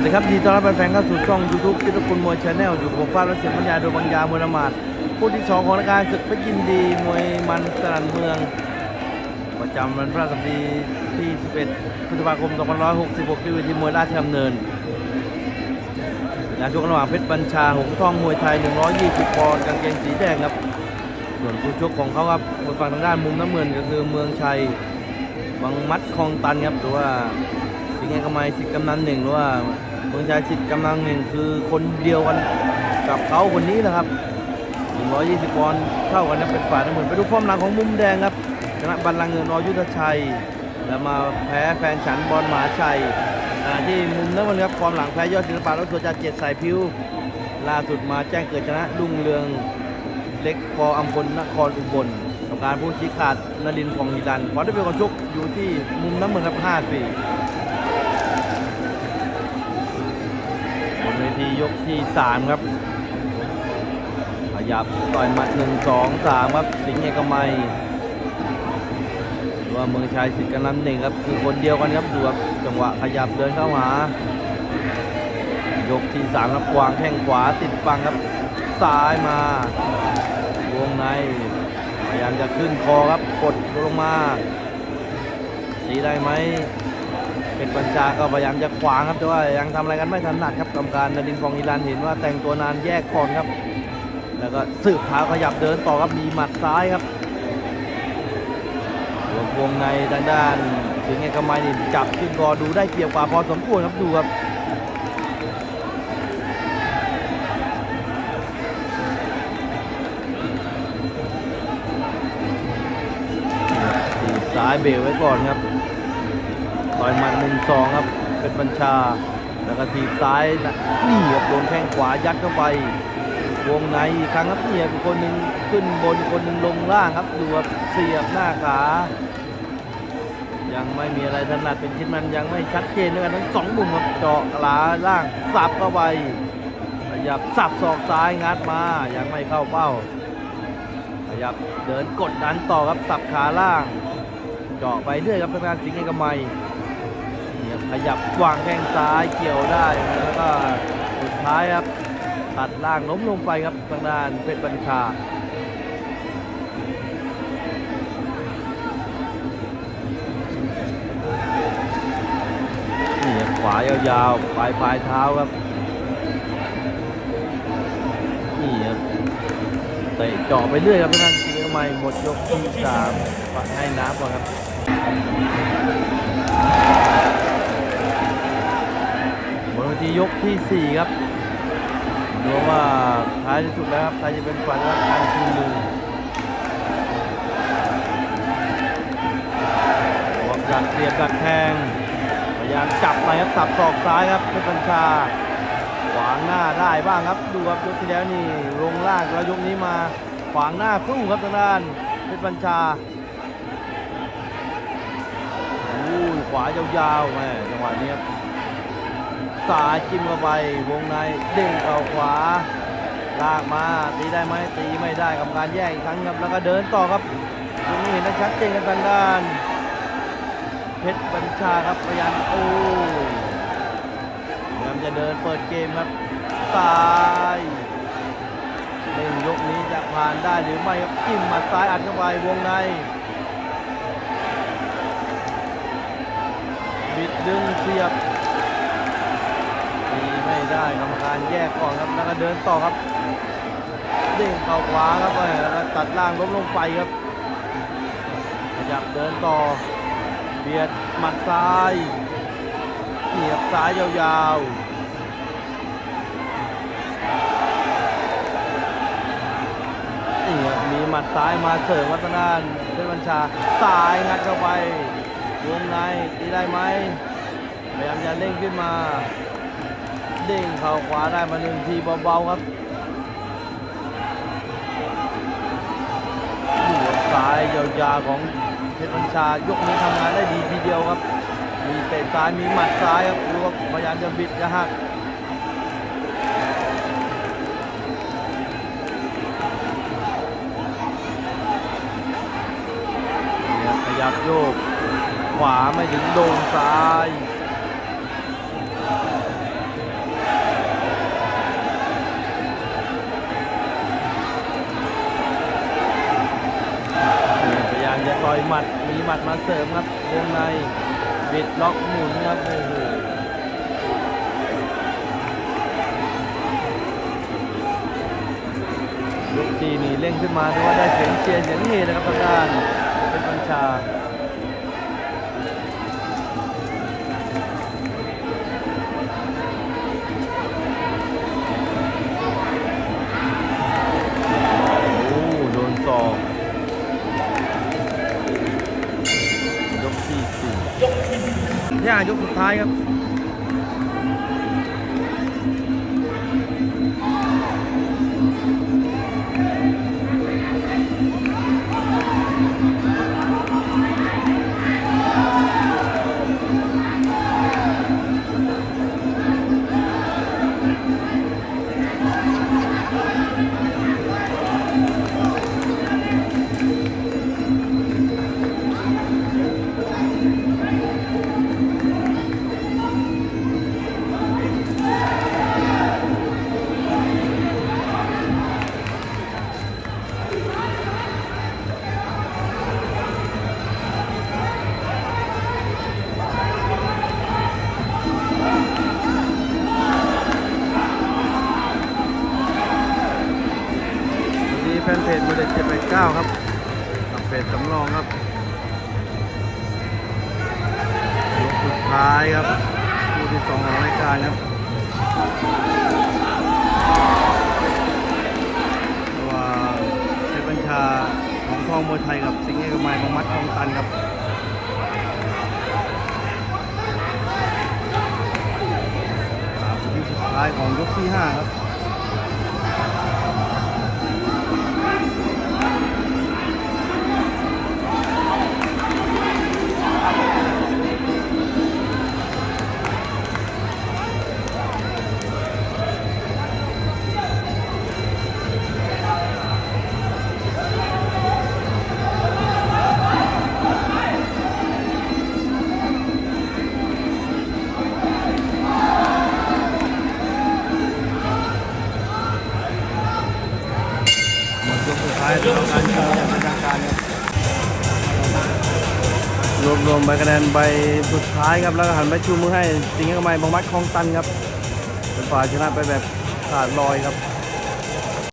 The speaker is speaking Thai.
วัสดีครับยินดีต้อนรับแฟนๆเข้าสู่ช่อง YouTube จิตรกุลมวยชาแนลอยู่กับผมฟ้าและเสียงบรรยายโดยบางยามวยละหมาดผู้ที่สองของรายการศึกเพชรยินดีมวยมันสนันเมือง ประจำวันพฤหัสบดีที่ 11พฤษภาคม 2566 ที่เวทีมวยราชดำเนินงานชกระหว่างเพชรบัญชาหงส์ทองมวยไทย 120 ปอนด์กางเกงสีแดงครับ ส่วนผู้ชกของเขาครับบนฝั่งทางด้านมุมน้ำเงินก็คือเมืองชัยบางมัดคลองตันครับหรือว่าสิงห์เอกมัยสิกำนันหนึ่งหรือว่า เมืองชายสิทธิ์กำนันหนึ่งคือคนเดียวกันกับเขาคนนี้นะครับ 120ปอนด์เท่ากันนะเป็นฝ่ายน้ำเงินไปดูฟอร์มหลังของมุมแดงครับชนะบัลลังก์เงินอยุทธชัย แล้วมาแพ้แฟนฉันบอลหมาชัยที่มุมน้ำเงินครับฟอร์มหลังแพ้ยอดศิลปะแล้วตัวจากเจ็ดสายพิ้วล่าสุดมาแจ้งเกิดชนะรุ่งเรืองเล็กปออัมพลนครอุบลกับการผู้ชี้ขาดนรินทร์ของฮิรันขอได้เป็นคนชกอยู่ที่มุมน้ำเงินครับ5-4 ทียกที่ 3 ครับขยับต่อยหมัดหนึ่งสองสามครับ สิงห์เอกมัยว่าเมืองชายสิทธิ์กำลังหนึ่งครับ คือคนเดียวกันครับดูครับจังหวะขยับเดินเข้าหา ยกที่สามครับวางแข้งขวาติดบังครับซ้ายมาวงในพยายามจะขึ้นคอครับกดลงมาตีได้ไหม เป็นปัญชาก็พยายามจะขวางครับแต่ว่ายังทำอะไรกันไม่ถนัดครับกรรมการนรินฟองอีรันเห็นว่าแต่งตัวนานแยกคอนครับ แล้วก็สืบเท้าขยับเดินต่อครับมีหมัดซ้ายครับวงวงในด้านด้านถึงเอกมัยนี่จับขึ้นคอดูได้เปรียบกว่าพอสมควรครับดูครับทีบซ้ายเบรกไว้ก่อนครับ ต่อยหมัดหนึ่งสองครับเป็นบัญชา แล้วก็ทีบซ้ายนะนี่ครับโดนแข้งขวายัดเข้าไป วงในอีกครั้งครับเนี่ยคนหนึ่งขึ้นบนคนหนึ่งลงล่างครับดูครับเสียบหน้าขายังไม่มีอะไรถนัดเป็นชิ้นมันยังไม่ชัดเจนด้วยกันทั้งสองมุมครับเจาะกลาล่างสับเข้าไปขยับสับศอกซ้ายงัดมายังไม่เข้าเป้าขยับเดินกดดันต่อครับสับขาล่าง เจาะไปเรื่อยครับทางด้านสิงห์เอกมัยเนี่ย ขยับวางแข้งซ้ายเกี่ยวได้แล้วก็สุดท้ายครับตัดล่างล้มลงไปครับทางด้านเพชรบัญชานี่ขวายาวๆ ปลายปลายเท้าครับ นี่ครับเตะเจาะไปเรื่อยครับทางด้านสิงห์ใหม่หมดยกที่สามปัดให้น้ำก่อนครับ หมดเว ทียกที่สี่ครับดูว่าท้ายที่สุดแล้วครับใครจะเป็นฝ่ายรับการชูมือวางดักเสียบดักแทงพยายามจับไปครับสับศอกซ้ายครับเพชรบัญชาขวางหน้าได้บ้างครับดูครับยกที่แล้วนี่ลงล่างแล้วยกนี้มาขวางหน้าสู้ครับทางด้านเพชรบัญชาอู้ขวายาวๆแม่จังหวะนี้ครับ ซ้ายจิ้มเข้าไปวงในเด้งเข่าขวาลากมาตีได้ไหมตีไม่ได้กรรมการแยกอีกครั้งครับแล้วก็เดินต่อครับตรงนี้เห็นได้ชัดเจนกันทางด้าน เพชรบัญชาครับพยายามโอ้พยายามจะเดินเปิดเกมครับซ้ายเล่นยกนี้จะผ่านได้หรือไม่ครับจิ้มมัดซ้ายอัดเข้าไปวงในบิดดึงเสียบ ไม่ได้กรรมการแยกก่อนครับแล้วก็เดินต่อครับเด้งเข่าขวาครับไปแล้วก็ตัดล่างล้มลงไปครับขยับเดินต่อเบียดหมัดซ้ายเสียบซ้ายยาวๆนี่ครับมีหมัดซ้ายมาเสริมวัฒนานเป็นบัญชาซ้ายงัดเข้าไปวงในตีได้ไหมพยายามจะเร่งขึ้นมา เด้งเข่าขวาได้มาหนึ่งทีเบาๆครับดูซ้ายยาวๆของเพชรบัญชายกนี้ทำงานได้ดีทีเดียวครับ มีเตะซ้ายมีหมัดซ้ายครับดูว่าพยายามจะบิดจะหักขยับโยก ขวาไม่ถึงโดนซ้าย อยหมัดมีหมัดมาเสริมครับวงในบิดล็อกหมุนครับโอ้โหยกทีนี่เร่งขึ้นมาถือว่าได้เสียงเชียร์เสียงเฮนะครับทางด้านเป็นบัญชา ย่ายกสุดท้ายครับ แฟนเพจมือเด็ดเจ็ดแปดเก้าครับกับเพจสำรองครับยกสุดท้ายครับคู่ที่สองของรายการครับระหว่างเพชรบัญชาของทองมวยไทยกับสิงห์เอกมัยของมัดทองตันครับครับที่สุดท้ายของยกที่ห้าครับ รวมรวมใบคะแนนใบสุดท้ายครับ แล้วก็หันไปชูมือให้สิงห์กมัยบางมัดคลองตันครับเป็นฝ่ายชนะไปแบบขาดลอยครับ